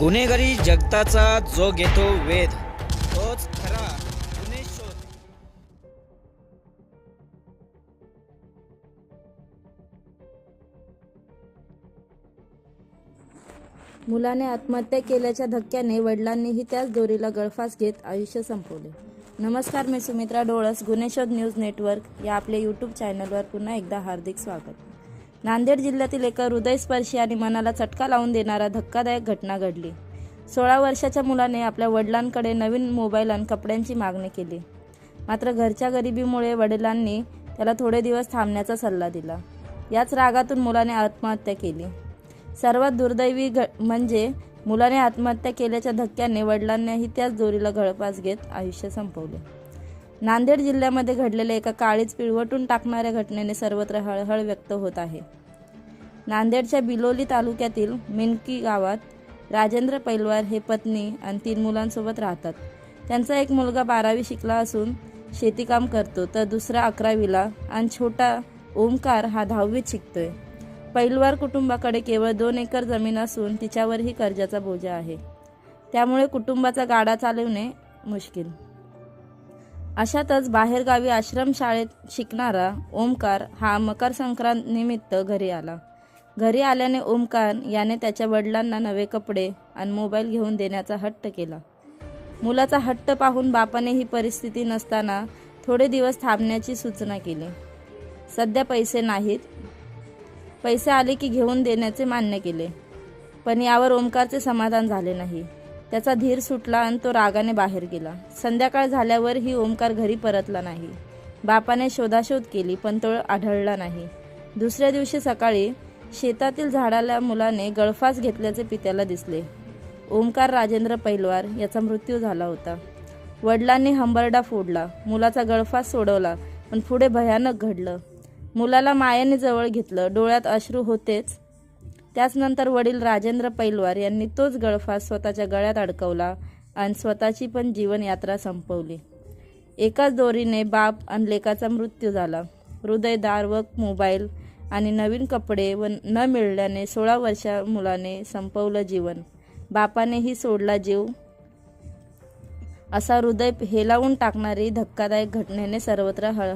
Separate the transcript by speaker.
Speaker 1: गुन्हेगारी जगताचा जो घेतो वेध तोच खरा गुन्हे शोध.
Speaker 2: मुलाने आत्महत्या केल्याच्या धक्क्याने वडिलांनीही त्याच दोरीला गळफास घेत आयुष्य संपवले. नमस्कार मी सुमित्रा डोळस गुन्हेशोध न्यूज नेटवर्क या आपल्या यूट्यूब चॅनलवर पुन्हा एकदा हार्दिक स्वागत. नांदेड जिल्ह्यातील एका हृदयस्पर्शी आणि मनाला चटका लावून देणारा धक्कादायक घटना घडली. सोळा वर्षाच्या मुलाने आपल्या वडिलांकडे नवीन मोबाईल आणि कपड्यांची मागणी केली. मात्र घरच्या गरिबीमुळे वडिलांनी त्याला थोडे दिवस थांबण्याचा सल्ला दिला. याच रागातून मुलाने आत्महत्या केली. सर्वात दुर्दैवी घ म्हणजे मुलाने आत्महत्या केल्याच्या धक्क्याने वडिलांनीही त्याच दोरीला गळपास घेत आयुष्य संपवले. नांदेड जिल्ह्यामध्ये घडलेल्या एका काळीच पिळवटून टाकणाऱ्या घटनेने सर्वत्र हळहळ व्यक्त होत आहे. नांदेडच्या बिलोली तालुक्यातील मिनकी गावात राजेंद्र पैलवार हे पत्नी आणि तीन मुलांसोबत राहतात. त्यांचा एक मुलगा बारावी शिकला असून शेतीकाम करतो तर दुसरा अकरावीला आणि छोटा ओमकार हा दहावीत शिकतोय. पैलवार कुटुंबाकडे केवळ दोन एकर जमीन असून तिच्यावरही कर्जाचा बोजा आहे. त्यामुळे कुटुंबाचा गाडा चालवणे मुश्किल. अशातच बाहेरगावी आश्रमशाळेत शिकणारा ओमकार हा मकर संक्रांत निमित्त घरी आला. घरी आल्याने ओमकार याने त्याच्या वडिलांना नवे कपडे आणि मोबाईल घेऊन देण्याचा हट्ट केला. मुलाचा हट्ट पाहून बापाने ही परिस्थिती नसताना थोडे दिवस थांबण्याची सूचना केली. सध्या पैसे नाहीत. पैसे आले की घेऊन देण्याचे मान्य केले. पण यावर ओमकारचे समाधान झाले नाही. त्याचा धीर सुटला आणि तो रागाने बाहेर गेला. संध्याकाळ झाल्यावरही ओमकार घरी परतला नाही. बापाने शोधाशोध केली पण तो आढळला नाही. दुसऱ्या दिवशी सकाळी शेतातील झाडाला मुलाने गळफास घेतल्याचे पित्याला दिसले. ओमकार राजेंद्र पैलवार याचा मृत्यू झाला होता. वडिलांनी हंबरडा फोडला मुलाचा गळफास सोडवला पण पुढे भयानक घडलं. मुलाला मायाने जवळ घेतलं डोळ्यात अश्रू होतेच त्याचनंतर वडील राजेंद्र पैलवार यांनी तोच गळफास स्वतःच्या गळ्यात अडकवला आणि स्वतःची पण जीवनयात्रा संपवली. एकाच दोरीने बाप आणि लेकाचा मृत्यू झाला. हृदयदार्वक मोबाईल आणि नवीन कपडे व न मिळाल्याने सोळा वर्षा मुलाने संपवलं जीवन. बापानेही सोडला जीव. असा हृदय हेलावून टाकणारी धक्कादायक घटनेने सर्वत्र हळ